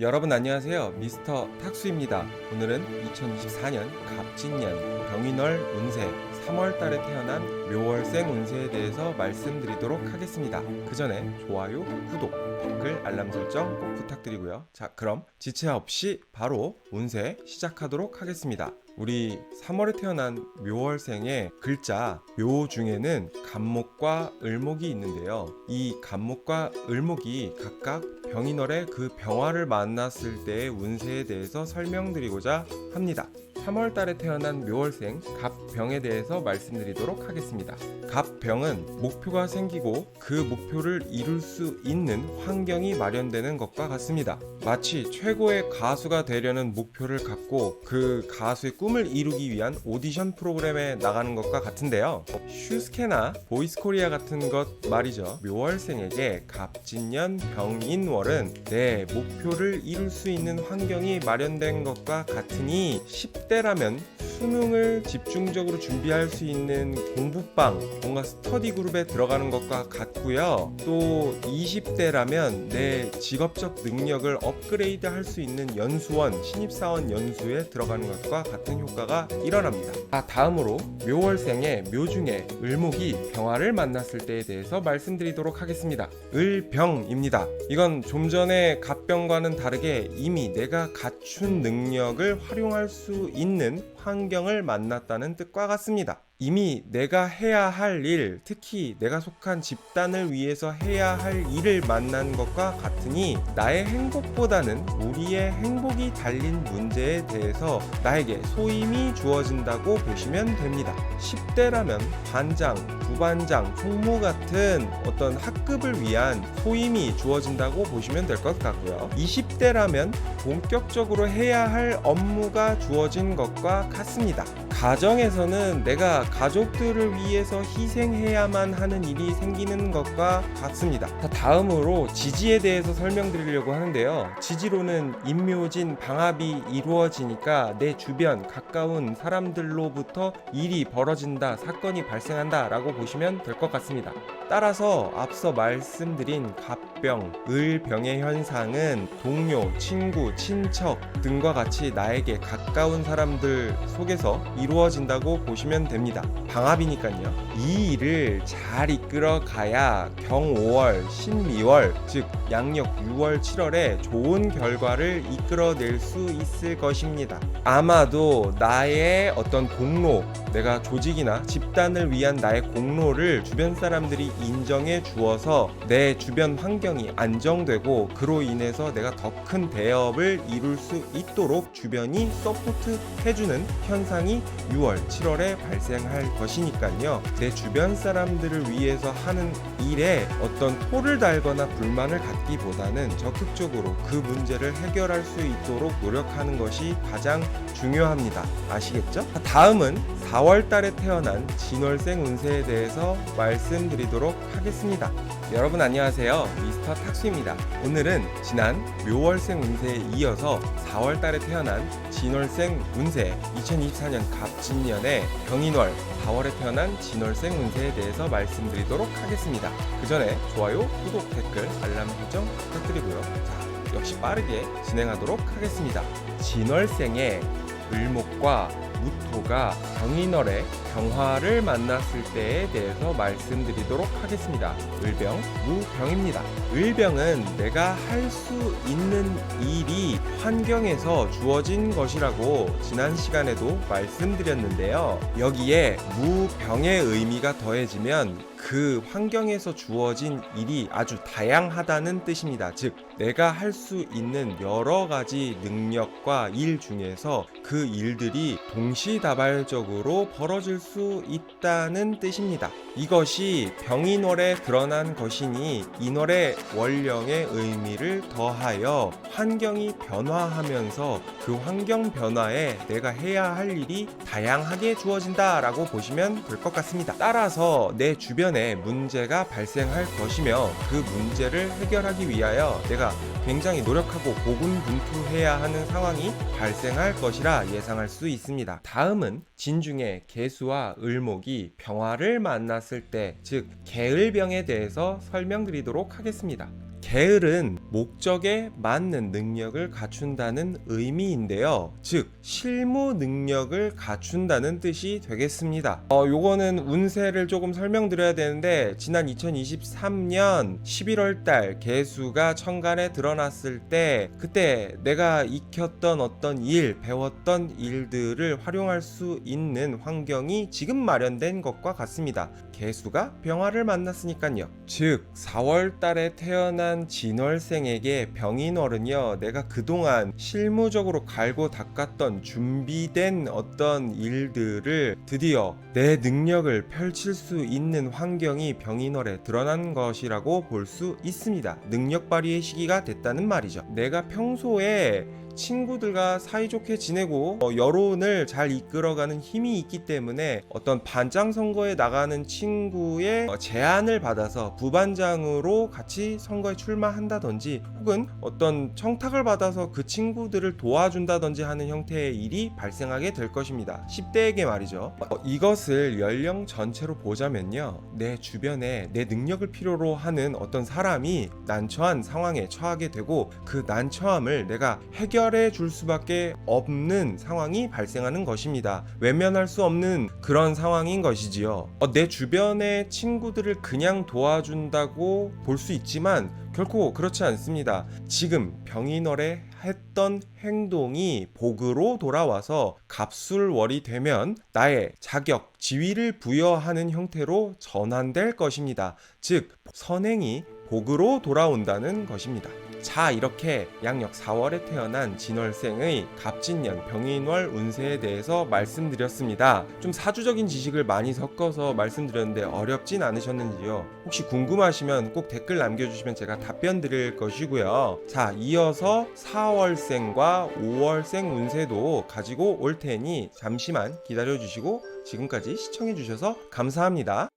여러분 안녕하세요. 미스터 탁수입니다. 오늘은 2024년 갑진년 병인월 운세 3월 달에 태어난 묘월생 운세에 대해서 말씀드리도록 하겠습니다. 그 전에 좋아요, 구독, 댓글, 알람 설정 꼭 부탁드리고요. 자, 그럼 지체 없이 바로 운세 시작하도록 하겠습니다. 우리 3월에 태어난 묘월생의 글자 묘 중에는 간목과 을목이 있는데요. 이 간목과 을목이 각각 병인월의 그 병화를 만났을 때의 운세에 대해서 설명드리고자 합니다. 3월 달에 태어난 묘월생 갑병에 대해서 말씀드리도록 하겠습니다. 갑병은 목표가 생기고 그 목표를 이룰 수 있는 환경이 마련되는 것과 같습니다. 마치 최고의 가수가 되려는 목표를 갖고 그 가수의 꿈을 이루기 위한 오디션 프로그램에 나가는 것과 같은데요. 슈스케나 보이스코리아 같은 것 말이죠. 묘월생에게 갑진년 병인월은 내 목표를 이룰 수 있는 환경이 마련된 것과 같으니 10 대라면 수능을 집중적으로 준비할 수 있는 공부방, 뭔가 스터디 그룹에 들어가는 것과 같고요. 또 20대라면 내 직업적 능력을 업그레이드 할 수 있는 연수원, 신입사원 연수에 들어가는 것과 같은 효과가 일어납니다. 아, 다음으로 묘월생의 묘중에 을목이 병화를 만났을 때에 대해서 말씀드리도록 하겠습니다. 을병입니다. 이건 좀 전에 갑병과는 다르게 이미 내가 갖춘 능력을 활용할 수 있는 환경을 만났다는 뜻과 같습니다. 이미 내가 해야 할 일, 특히 내가 속한 집단을 위해서 해야 할 일을 만난 것과 같으니 나의 행복보다는 우리의 행복이 달린 문제에 대해서 나에게 소임이 주어진다고 보시면 됩니다. 10대라면 반장, 부반장, 총무 같은 어떤 학급을 위한 소임이 주어진다고 보시면 될 것 같고요. 20대라면 본격적으로 해야 할 업무가 주어진 것과 같습니다. 가정에서는 내가 가족들을 위해서 희생해야만 하는 일이 생기는 것과 같습니다. 자, 다음으로 지지에 대해서 설명드리려고 하는데요. 지지로는 임묘진 방합이 이루어지니까 내 주변 가까운 사람들로부터 일이 벌어진다, 사건이 발생한다 라고 보시면 될 것 같습니다. 따라서 앞서 말씀드린 갑 병, 을병의 현상은 동료, 친구, 친척 등과 같이 나에게 가까운 사람들 속에서 이루어진다고 보시면 됩니다. 방합이니까요. 이 일을 잘 이끌어 가야 경 5월, 신미월, 즉 양력 6월, 7월에 좋은 결과를 이끌어낼 수 있을 것입니다. 아마도 나의 어떤 공로, 내가 조직이나 집단을 위한 나의 공로를 주변 사람들이 인정해 주어서 내 주변 환경 이 안정되고 그로 인해서 내가 더 큰 대업을 이룰 수 있도록 주변이 서포트 해주는 현상이 6월, 7월에 발생할 것이니까요. 내 주변 사람들을 위해서 하는 일에 어떤 토를 달거나 불만을 갖기보다는 적극적으로 그 문제를 해결할 수 있도록 노력하는 것이 가장 중요합니다. 아시겠죠? 다음은 4월 달에 태어난 진월생 운세에 대해서 말씀드리도록 하겠습니다. 여러분 안녕하세요. 미스터 탁수입니다. 오늘은 지난 묘월생 운세에 이어서 4월 달에 태어난 진월생 운세 2024년 갑진년의 병인월 4월에 태어난 진월생 운세에 대해서 말씀드리도록 하겠습니다. 그 전에 좋아요, 구독, 댓글, 알람 설정 부탁드리고요. 자, 역시 빠르게 진행하도록 하겠습니다. 진월생의 을목과 무토가 병인월에 병화를 만났을 때에 대해서 말씀드리도록 하겠습니다. 을병, 무병입니다. 을병은 내가 할 수 있는 일이 환경에서 주어진 것이라고 지난 시간에도 말씀드렸는데요. 여기에 무병의 의미가 더해지면 그 환경에서 주어진 일이 아주 다양하다는 뜻입니다. 즉, 내가 할 수 있는 여러 가지 능력과 일 중에서 그 일들이 동시다발적으로 벌어질 수 있다는 뜻입니다. 이것이 병인월에 드러난 것이니 인월의 원령의 의미를 더하여 환경이 변화하면서 그 환경 변화에 내가 해야 할 일이 다양하게 주어진다라고 보시면 될 것 같습니다. 따라서 내 주변 에 문제가 발생할 것이며 그 문제를 해결하기 위하여 내가 굉장히 노력하고 고군분투해야 하는 상황이 발생할 것이라 예상할 수 있습니다. 다음은 진중에 개수와 을목이 병화를 만났을 때, 즉 개을병에 대해서 설명드리도록 하겠습니다. 게을은 목적에 맞는 능력을 갖춘다는 의미인데요. 즉 실무 능력을 갖춘다는 뜻이 되겠습니다. 어, 요거는 운세를 조금 설명드려야 되는데 지난 2023년 11월 달 개수가 천간에 드러났을 때 그때 내가 익혔던 어떤 일, 배웠던 일들을 활용할 수 있는 환경이 지금 마련된 것과 같습니다. 개수가 병화를 만났으니까요. 즉 4월 달에 태어난 진월생에게 병인월은요. 내가 그동안 실무적으로 갈고 닦았던 준비된 어떤 일들을 드디어 내 능력을 펼칠 수 있는 환경이 병인월에 드러난 것이라고 볼 수 있습니다. 능력 발휘의 시기가 됐다는 말이죠. 내가 평소에 친구들과 사이좋게 지내고 어, 여론을 잘 이끌어가는 힘이 있기 때문에 어떤 반장 선거에 나가는 친구의 어, 제안을 받아서 부반장으로 같이 선거에 출마한다든지 혹은 어떤 청탁을 받아서 그 친구들을 도와준다든지 하는 형태의 일이 발생하게 될 것입니다. 10대에게 말이죠. 어, 이것을 연령 전체로 보자면요. 내 주변에 내 능력을 필요로 하는 어떤 사람이 난처한 상황에 처하게 되고 그 난처함을 내가 해결해 줄 수밖에 없는 상황이 발생하는 것입니다. 외면할 수 없는 그런 상황인 것이지요. 어, 내 주변의 친구들을 그냥 도와준다고 볼 수 있지만 결코 그렇지 않습니다. 지금 병인월에 했던 행동이 복으로 돌아와서 갑술월이 되면 나의 자격, 지위를 부여하는 형태로 전환될 것입니다. 즉, 선행이 복으로 돌아온다는 것입니다. 자, 이렇게 양력 4월에 태어난 진월생의 갑진년 병인월 운세에 대해서 말씀드렸습니다. 좀 사주적인 지식을 많이 섞어서 말씀드렸는데 어렵진 않으셨는지요? 혹시 궁금하시면 꼭 댓글 남겨주시면 제가 답변 드릴 것이고요. 자, 이어서 4월생과 5월생 운세도 가지고 올 테니 잠시만 기다려 주시고 지금까지 시청해 주셔서 감사합니다.